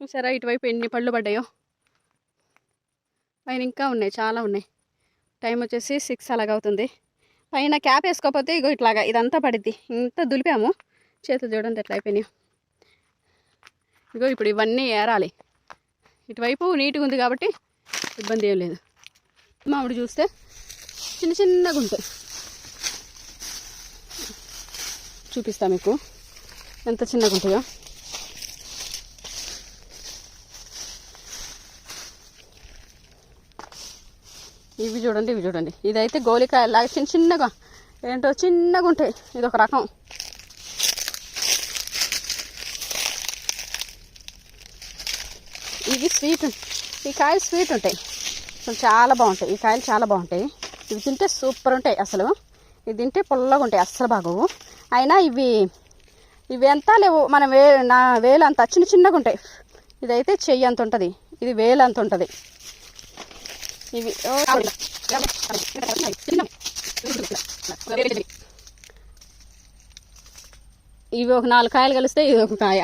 చూసారా ఇటువైపు ఎన్ని పళ్ళు పడ్డాయో? పైన ఇంకా ఉన్నాయి చాలా ఉన్నాయి. టైం వచ్చేసి సిక్స్ అలాగ అవుతుంది పైన క్యాప్ వేసుకోకపోతే ఇగో ఇట్లాగా ఇదంతా పడిద్ది. ఇంత దులిపాము చేతులు చూడండి ఎట్లా అయిపోయినాయి. ఇగో ఇప్పుడు ఇవన్నీ ఏరాలి. ఇటువైపు నీట్గా ఉంది కాబట్టి ఇబ్బంది ఏం లేదు. మామిడి చూస్తే చిన్న చిన్నగా ఉంటాయి. చూపిస్తా మీకు. ఎంత చిన్నగా ఉంటాయో. ఇవి చూడండి ఇవి చూడండి. ఇదైతే గోలికాయ లాగా చిన్న చిన్నగా ఏంటో చిన్నగా ఉంటాయి. ఇది ఒక రకం. ఇవి స్వీట్ ఈ కాయలు స్వీట్ ఉంటాయి. అసలు చాలా బాగుంటాయి. ఈ కాయలు చాలా బాగుంటాయి. ఇవి తింటే సూపర్ ఉంటాయి అసలు. ఇవి తింటే పొల్లగా ఉంటాయి అస్సలు బాగోవు. అయినా ఇవి ఇవి ఎంత లేవు. మన వే నా వేలు అంత చిన్న చిన్నగా ఉంటాయి. ఇదైతే చెయ్యి అంత ఉంటుంది. ఇది వేలు అంత ఉంటుంది. ఇవి ఇవి ఒక నాలుగు కాయలు కలిస్తే ఇది ఒక కాయ.